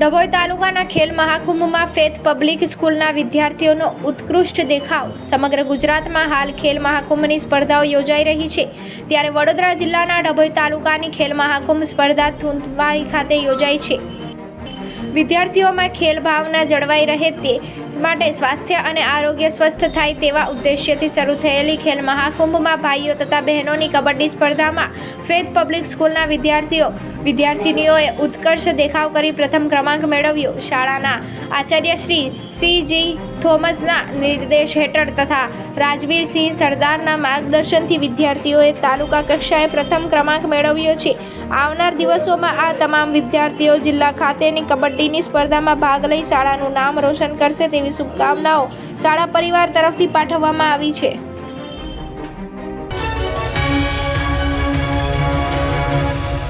ડભોઈ તાલુકાના ખેલ મહાકુંભમાં ફેથ પબ્લિક સ્કૂલના વિદ્યાર્થીઓનો ઉત્કૃષ્ટ દેખાવ. સમગ્ર ગુજરાતમાં હાલ ખેલ મહાકુંભની સ્પર્ધાઓ યોજાઈ રહી છે. ત્યારે વડોદરા જિલ્લાના ડભોઈ તાલુકાની ખેલ મહાકુંભ સ્પર્ધા થુંતવાઈ ખાતે યોજાઈ છે. વિદ્યાર્થીઓમાં ખેલ ભાવના જળવાઈ રહે તે માટે સ્વાસ્થ્ય અને આરોગ્ય સ્વસ્થ થાય તેવા ઉદ્દેશ્યથી શરૂ થયેલી ખેલ મહાકુંભમાં ભાઈઓ તથા બહેનોની કબડ્ડી સ્પર્ધામાં ફેથ પબ્લિક સ્કૂલના વિદ્યાર્થીઓ, વિદ્યાર્થિનીઓએ ઉત્કર્ષ દેખાવ કરી પ્રથમ ક્રમાંક મેળવ્યો. શાળાના આચાર્ય શ્રી સી જી થોમસના નિર્દેશ હેઠળ તથા રાજવીરસિંહ સરદારના માર્ગદર્શનથી વિદ્યાર્થીઓએ તાલુકા કક્ષાએ પ્રથમ ક્રમાંક મેળવ્યો છે. આવનાર દિવસોમાં આ તમામ વિદ્યાર્થીઓ જિલ્લા ખાતેની કબડ્ડીની સ્પર્ધામાં ભાગ લઈ શાળાનું નામ રોશન કરશે તેવી શુભકામનાઓ શાળા પરિવાર તરફથી પાઠવવામાં આવી છે.